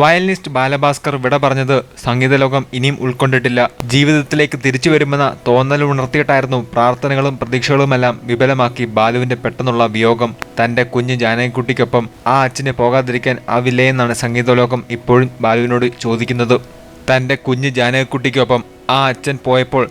Violinist Balabhaskar വിട പറഞ്ഞത് സംഗീതലോകം ഇനിയും ഉൾക്കൊണ്ടിട്ടില്ല. ജീവിതത്തിലേക്ക് തിരിച്ചു വരുമെന്ന തോന്നൽ ഉണർത്തിയിട്ടായിരുന്നു പ്രാർത്ഥനകളും പ്രതീക്ഷകളുമെല്ലാം വിപുലമാക്കി ബാലുവിന്റെ പെട്ടെന്നുള്ള വിയോഗം. തന്റെ കുഞ്ഞ് ജാനകിക്കുട്ടിക്കൊപ്പം ആ അച്ഛനെ പോകാതിരിക്കാൻ ആവില്ലേ എന്നാണ് സംഗീതലോകം ഇപ്പോഴും ബാലുവിനോട് ചോദിക്കുന്നത്. തന്റെ കുഞ്ഞ് ജാനകിക്കുട്ടിക്കൊപ്പം ആ അച്ഛൻ പോയപ്പോൾ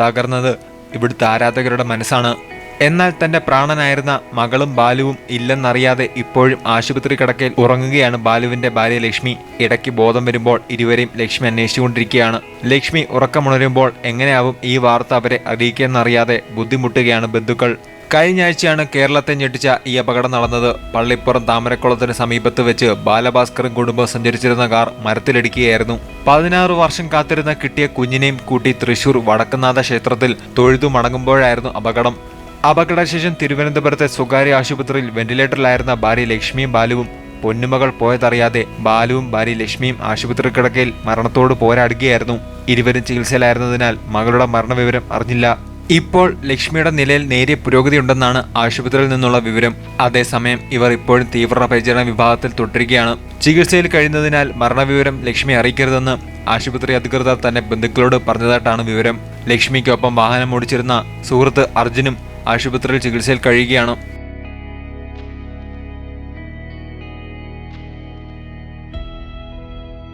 തകർന്നത് ഇവിടുത്തെ ആരാധകരുടെ മനസ്സാണ്. എന്നാൽ തന്റെ പ്രാണനായിരുന്ന മകളും ബാലുവും ഇല്ലെന്നറിയാതെ ഇപ്പോഴും ആശുപത്രി കിടക്കയിൽ ഉറങ്ങുകയാണ് ബാലുവിന്റെ ഭാര്യ ലക്ഷ്മി. ഇടയ്ക്ക് ബോധം വരുമ്പോൾ ഇരുവരെയും ലക്ഷ്മി അന്വേഷിച്ചുകൊണ്ടിരിക്കുകയാണ്. ലക്ഷ്മി ഉറക്കമുണരുമ്പോൾ എങ്ങനെയാവും ഈ വാർത്ത അവരെ അറിയിക്കുമെന്നറിയാതെ ബുദ്ധിമുട്ടുകയാണ് ബന്ധുക്കൾ. കഴിഞ്ഞ ആഴ്ചയാണ് കേരളത്തെ ഞെട്ടിച്ച ഈ അപകടം നടന്നത്. പള്ളിപ്പുറം താമരക്കുളത്തിന് സമീപത്ത് വെച്ച് ബാലഭാസ്കറും കുടുംബം സഞ്ചരിച്ചിരുന്ന കാർ മരത്തിലിടിക്കുകയായിരുന്നു. പതിനാറ് വർഷം കാത്തിരുന്ന കിട്ടിയ കുഞ്ഞിനെയും കൂട്ടി തൃശൂർ വടക്കുന്നാഥ ക്ഷേത്രത്തിൽ തൊഴുതു മടങ്ങുമ്പോഴായിരുന്നു അപകടം. അപകടശേഷം തിരുവനന്തപുരത്തെ സ്വകാര്യ ആശുപത്രിയിൽ വെന്റിലേറ്ററിലായിരുന്ന ഭാര്യ ലക്ഷ്മിയും ബാലുവും പൊന്നുമകൾ പോയതറിയാതെ ബാലുവും ഭാര്യ ലക്ഷ്മിയും ആശുപത്രി കിടക്കയിൽ മരണത്തോട് പോരാടുകയായിരുന്നു. ഇരുവരും ചികിത്സയിലായിരുന്നതിനാൽ മകളുടെ മരണവിവരം അറിഞ്ഞില്ല. ഇപ്പോൾ ലക്ഷ്മിയുടെ നിലയിൽ നേരിയ പുരോഗതിയുണ്ടെന്നാണ് ആശുപത്രിയിൽ നിന്നുള്ള വിവരം. അതേസമയം ഇവർ ഇപ്പോഴും തീവ്ര പരിചരണ വിഭാഗത്തിൽ തുടരുകയാണ്. ചികിത്സയിൽ കഴിയുന്നതിനാൽ മരണവിവരം ലക്ഷ്മി അറിയിക്കരുതെന്ന് ആശുപത്രി അധികൃതർ തന്നെ ബന്ധുക്കളോട് പറഞ്ഞതായിട്ടാണ് വിവരം. ലക്ഷ്മിക്കൊപ്പം വാഹനം ഓടിച്ചിരുന്ന സുഹൃത്ത് അർജുനും ആശുപത്രിയിൽ ചികിത്സയിൽ കഴിയുകയാണ്.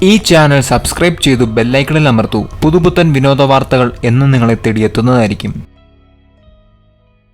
ഈ ചാനൽ സബ്സ്ക്രൈബ് ചെയ്തു ബെല്ലൈക്കണിൽ അമർത്തൂ. പുതുപുത്തൻ വിനോദ വാർത്തകൾ എന്നും നിങ്ങളെ തേടിയെത്തുന്നതായിരിക്കും.